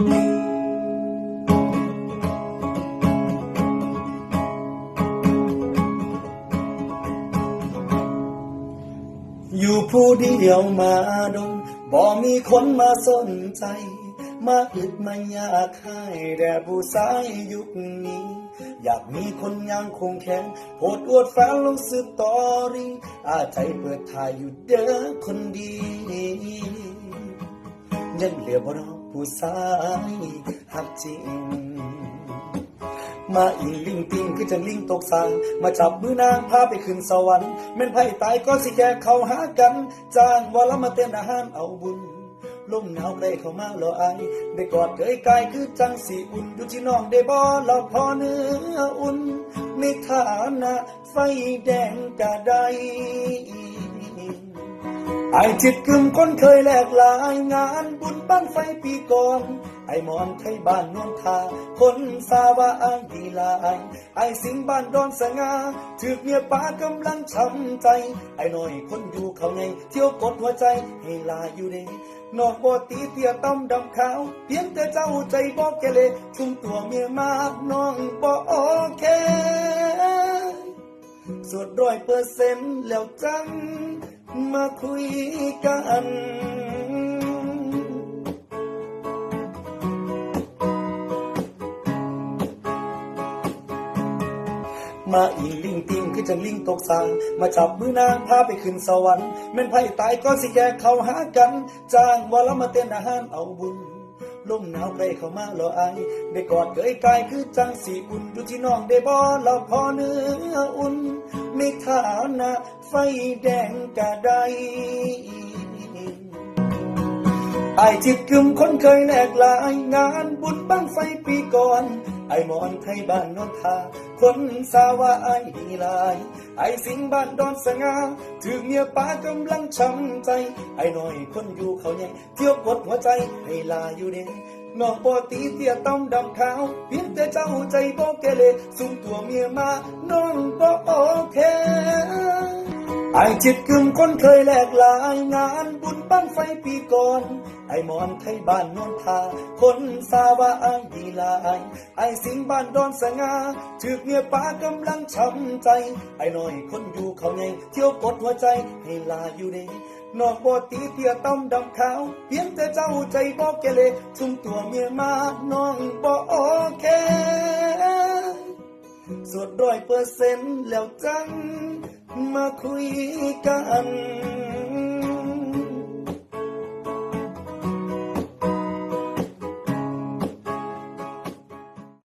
อยู่ผู้เดียวมาดนบ่มีคนมาสนใจ มาอึดมายากให้แด่ผู้สายยุคนี้ อยากมีคนยังคงแข็งโหดอวดแฟนลงสืบตอรี่อาใจเปิดถ่ายอยู่เด้อคนดียังเหลือบ่รอ ผู้สายหักจริง มาอีลิงติงคือจะลิงตกสางมาจับมือนางพาไปขึ้นสวรรค์แม่นไพ่ตายก็สิแกเข้าหากัน จ้างว่าลมาเต้นอาหารเอาบุญลมหนาวใกล้เข้ามาแล้วไอายได้กอดเกยกายคือจังสีอุ่นดูที่น้องได้บ่เราพอเนื้ออุ่นในฐานะไฟแดงกะได้ ไอจิตกึมคนเคยแลกลายงานบุญบ้างไฟปีก่อน ไอหมอนไทยบ้านนวลทา คนสาวาไอายดีลายไอสิงบ้านดอนสง่าถือเมียป้ากำลังช้ำใจ ไอหน่อยคนอยู่เขาไง เที่ยวกดหัวใจให้ลาอยู่เด้นอกบ่ตีเตียต้อมดำขาว เพียงแต่เจ้าใจบอกเกเรชุ่มตัวเมียมากน้องบ่โอเคสวดร้อยเปอร์เซ็นต์แล้วจัง มาคุยกัน มาอีลิงติงคือจังลิงตกสังมาจับมือนางพาไปขึ้นสวรรค์แม่นไพ่ตายก็สิแกเขาหากัน จ้างวาละมาเต้นอาหารเอาบุญ ลมหนาวใกล้เข้ามาแล้วไอายได้กอดเกยกายคือจังสีอุ่นดูที่น้องได้บ่เราพอเนื้ออุ่นไม่ฐานะไฟแดงกะได้ ไอจิตกึมคนเคยแลกลายงานบุญบ้างไฟปีก่อน ไอหมอนไทยบ้านนนทา คนสาวาไอดีลาย ไอสิงบ้านดอนสง่าถึงเมียป้ากำลังช้ำใจ ไอหน่อยคนอยู่เขาใหญ่เที่ยวกดหัวใจให้ลาอยู่เด้นอกปอตีเตี้ยต้องดำขาวเพียงแต่เจ้าใจบอกเกเรสุ่มตัวเมียมาน้องบ่โอเคไอจิตกึมคนเคยแลกลายงานบุญบ้างไฟปีก่อน ไอหมอนไทยบ้านนวลทา คนสาว่าไอดีลายไอสิงบ้านดอนสง่าถือเมียป้ากำลังช้ำใจ ไอหน่อยคนอยู่เขาไงเที่ยวกดหัวใจให้ลาอยู่เด้นอกบ่ตีเตียต้อมดำขาวเพียงแต่เจ้าใจบอกเกเรชุ่มตัวเมียมาน้องบ่โอเคสวดร้อยเปอร์เซ็นต์แล้วจัง มาคุยกัน